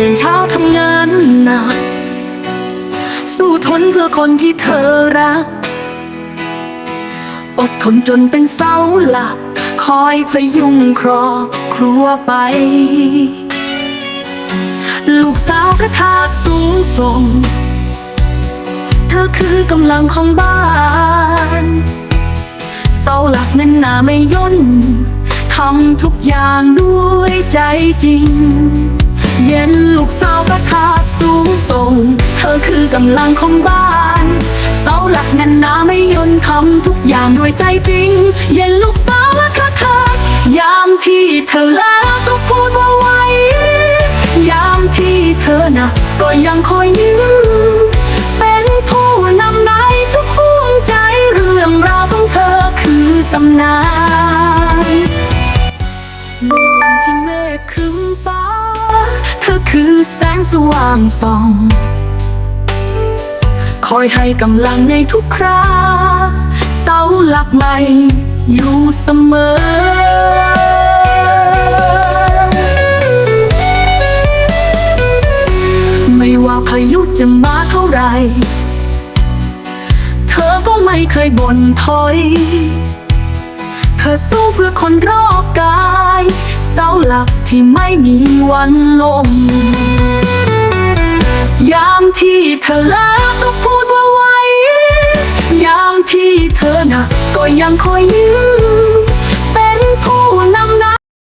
ตื่นเช้าทำงานหนัก สู้ทนเพื่อคนที่เธอรัก อดทนจนเป็นเสาหลัก คอยพยุงครอบครัวไป ลูกสาวพระธาสูงส่ง เธอคือกำลังของบ้านเสาหลักนั้นหนาไม่ย่นทำทุกอย่างด้วยใจจริง เย็นลูกสาวประคาดสูงส่ง เธอคือกำลังของบ้านเสาหลักแน่นหนาไม่ย่นทำทุกอย่างด้วยใจจริง เย็นลูกสาวและคาดยามที่เธอลาก็พูดว่าไว้ ยามที่เธอนะก็ยังคอยยืนเป็นผู้นำในทุกห่วงใจเรื่องราวของเธอคือตำนานในวันที่เมฆครึ้มฟ้า คือแสงสว่างส่อง คอยให้กำลังในทุกคราเสาหลักใหม่อยู่เสมอไม่ว่าพายุจะมาเท่าไหรเธอก็ไม่เคยบ่นถอย ธอสู้เพื่อคนรอบกาย เสาหลักที่ไม่มีวันล้มยามที่เธอลาก็พูดว่าไว้ยามที่เธอนะก็ยังคอยยืน